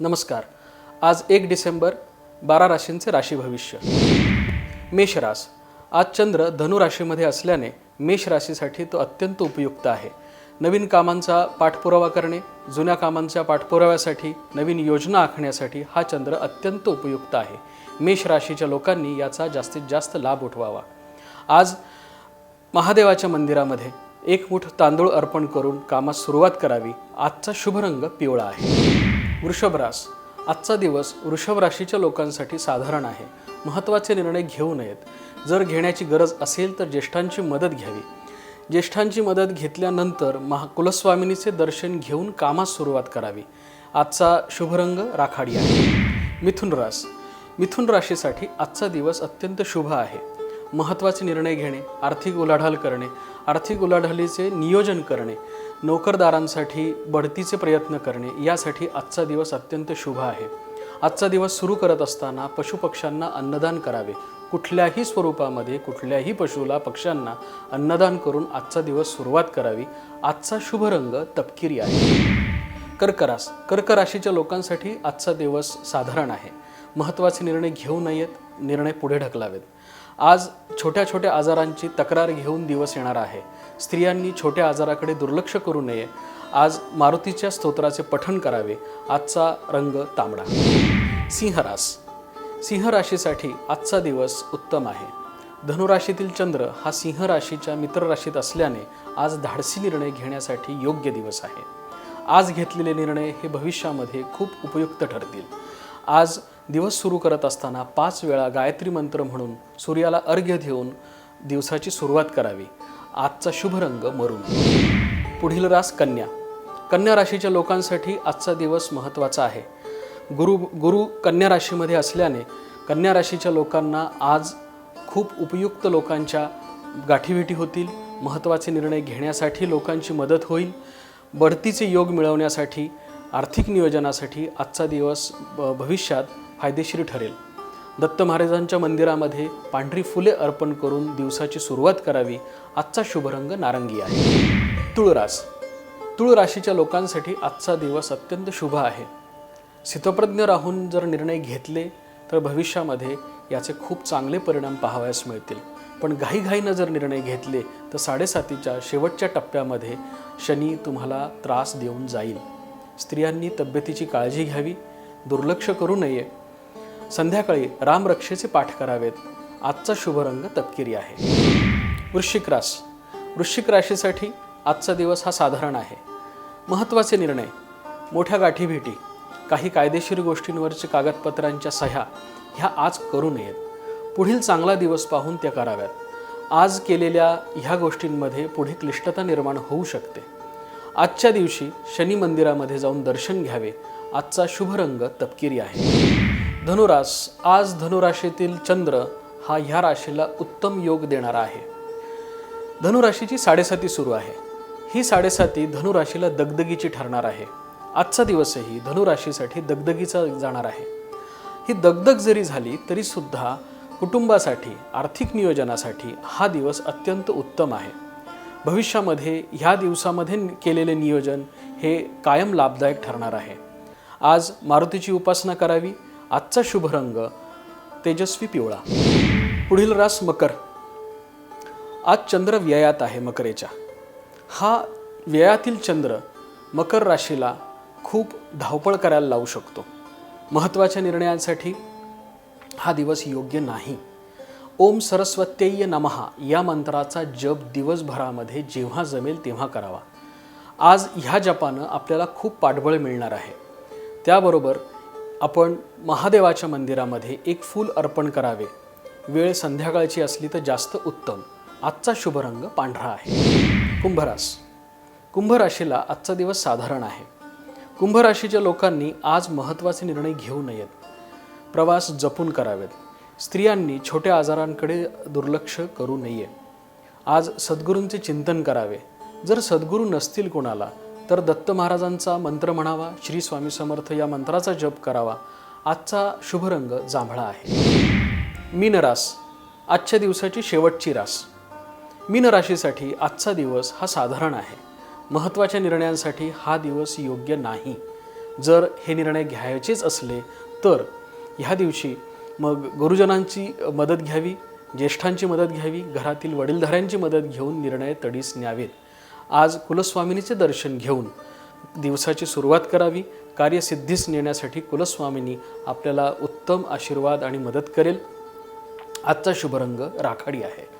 नमस्कार. आज एक डिसेंबर बारा राशींचे राशी भविष्य. मेष रास. आज चंद्र धनु राशीमध्ये असल्याने मेष राशीसाठी तो अत्यंत उपयुक्त आहे. नवीन कामांचा पाठपुरावा करणे जुन्या कामांच्या पाठपुराव्यासाठी नवीन योजना आखण्यासाठी हा चंद्र अत्यंत उपयुक्त आहे. मेष राशीच्या लोकांनी याचा जास्तीत जास्त लाभ उठवावा. आज महादेवाच्या मंदिरामध्ये एक मुठ तांदूळ अर्पण करून कामास सुरुवात करावी. आजचा शुभ रंग पिवळा आहे. वृषभ रास आजचा दिवस वृषभ राशीच्या लोकांसाठी साधारण आहे. महत्त्वाचे निर्णय घेऊ नयेत. जर घेण्याची गरज असेल तर ज्येष्ठांची मदत घ्यावी. ज्येष्ठांची मदत घेतल्यानंतर महा कुलस्वामिनीचे दर्शन घेऊन कामास सुरुवात करावी. आजचा शुभ रंग राखाडी आहे. मिथुन रास मिथुन राशीसाठी आजचा दिवस अत्यंत शुभ आहे. महत्त्वाचे निर्णय घेणे आर्थिक उलाढाल करणे आर्थिक उलाढालीचे नियोजन करणे नोकरदारांसाठी बढतीचे प्रयत्न करणे यासाठी आजचा दिवस अत्यंत शुभ आहे. आजचा दिवस सुरू करत असताना पशुपक्ष्यांना अन्नदान करावे. कुठल्याही स्वरूपामध्ये कुठल्याही पशुला पक्ष्यांना अन्नदान करून आजचा दिवस सुरुवात करावी. आजचा शुभ रंग तपकिरी आहे. कर्करास कर्क राशीच्या लोकांसाठी आजचा दिवस साधारण आहे. महत्त्वाचे निर्णय घेऊ नयेत निर्णय पुढे ढकलावेत. आज छोट्या छोट्या आजारांची तक्रार घेऊन दिवस येणार आहे. स्त्रियांनी छोट्या आजाराकडे दुर्लक्ष करू नये. आज मारुतीच्या स्तोत्राचे पठण करावे. आजचा रंग तांबडा. सिंहरास सिंह राशीसाठी आजचा दिवस उत्तम आहे. धनुराशीतील चंद्र हा सिंह राशीच्या मित्र राशीत असल्याने आज धाडसी निर्णय घेण्यासाठी योग्य दिवस आहे. आज घेतलेले निर्णय हे भविष्यामध्ये खूप उपयुक्त ठरतील. आज दिवस सुरू करत असताना पाच वेळा गायत्री मंत्र म्हणून सूर्याला अर्घ्य देऊन दिवसाची सुरुवात करावी. आजचा शुभ रंग मरून. पुढील रास कन्या. कन्या राशीच्या लोकांसाठी आजचा दिवस महत्त्वाचा आहे. गुरु गुरु कन्या राशीमध्ये असल्याने कन्या राशीच्या लोकांना आज खूप उपयुक्त लोकांच्या गाठीभेटी होतील. महत्त्वाचे निर्णय घेण्यासाठी लोकांची मदत होईल. बढतीचे योग मिळवण्यासाठी आर्थिक नियोजनासाठी आजचा दिवस ब- भविष्यात फायदेशीर ठरेल. दत्त महाराजांच्या मंदिरामध्ये पांढरी फुले अर्पण करून दिवसाची सुरुवात करावी आजचा शुभ रंग नारंगी आहे. तुळरास तुळ राशीच्या लोकांसाठी आजचा दिवस अत्यंत शुभ आहे. सितप्रज्ञ राहून जर निर्णय घेतले तर भविष्यामध्ये याचे खूप चांगले परिणाम पाहावयास मिळतील. पण घाईघाईनं जर निर्णय घेतले तर साडेसातीच्या शेवटच्या टप्प्यामध्ये शनी तुम्हाला त्रास देऊन जाईल. स्त्रियांनी तब्येतीची काळजी घ्यावी दुर्लक्ष करू नये संध्याकाळी रामरक्षेचे पाठ करावेत. आजचा शुभ रंग तपकिरी आहे. वृश्चिक रास. वृश्चिक राशीसाठी आजचा दिवस हा साधारण आहे. महत्त्वाचे निर्णय. मोठ्या गाठीभेटी काही कायदेशीर गोष्टींवरच्या कागदपत्रांच्या सह्या ह्या आज करू नयेत. पुढील चांगला दिवस पाहून त्या कराव्यात. आज केलेल्या ह्या गोष्टींमध्ये पुढे क्लिष्टता निर्माण होऊ शकते. आजच्या दिवशी शनी मंदिरामध्ये जाऊन दर्शन घ्यावे. आजचा शुभ रंग तपकिरी आहे. धनुरास आज धनुराशीतील चंद्र हा ह्या राशीला उत्तम योग देणारा आहे. धनुराशीची साडेसाती सुरू आहे. ही साडेसाती धनुराशीला दगदगीची ठरणार आहे. आजचा दिवसही धनुराशीसाठी दगदगीचा जाणार आहे. ही दगदग जरी झाली तरीसुद्धा कुटुंबासाठी आर्थिक नियोजनासाठी हा दिवस अत्यंत उत्तम आहे. भविष्यामध्ये ह्या दिवसामध्ये केलेले नियोजन हे कायम लाभदायक ठरणार आहे. आज मारुतीची उपासना करावी आजचा शुभ रंग तेजस्वी पिवळा. पुढील रास मकर. आज चंद्र व्ययात आहे मकरेच्या. हा व्ययातील चंद्र मकर राशीला खूप धावपळ करायला लावू शकतो. महत्त्वाच्या निर्णयांसाठी हा दिवस योग्य नाही. ओम सरस्वत्यय नमहा या मंत्राचा जप दिवसभरामध्ये जेव्हा जमेल तेव्हा करावा. आज ह्या जपानं आपल्याला खूप पाठबळ मिळणार आहे. त्याबरोबर आपण महादेवाच्या मंदिरामध्ये एक फूल अर्पण करावे. वेळ संध्याकाळची असली तर जास्त उत्तम. आजचा शुभ रंग पांढरा आहे. कुंभरास. कुंभराशीला आजचा दिवस साधारण आहे. कुंभराशीच्या लोकांनी आज महत्त्वाचे निर्णय घेऊ नयेत. प्रवास जपून करावेत. स्त्रियांनी छोट्या आजारांकडे दुर्लक्ष करू नये. आज सद्गुरूंचे चिंतन करावे. जर सद्गुरू नसतील कोणाला तर दत्त महाराजांचा मंत्र म्हणावा श्री स्वामी समर्थ या मंत्राचा जप करावा. आजचा शुभ रंग जांभळा आहे. मीनरास आजच्या दिवसाची शेवटची रास. मीन राशीसाठी आजचा दिवस हा साधारण आहे. महत्त्वाच्या निर्णयांसाठी हा दिवस योग्य नाही. जर हे निर्णय घ्यायचेच असले तर ह्या दिवशी मग गुरुजनांची मदत घ्यावी ज्येष्ठांची मदत घ्यावी घरातील वडीलधाऱ्यांची मदत घेऊन निर्णय तडीस न्यावेत. आज कुलस्वामिनीचे दर्शन घेऊन दिवसाची सुरुवात करावी. कार्यसिद्धीस नेण्यासाठी कुलस्वामिनी आपल्याला उत्तम आशीर्वाद आणि मदत करेल. आजचा शुभरंग राखाडी आहे.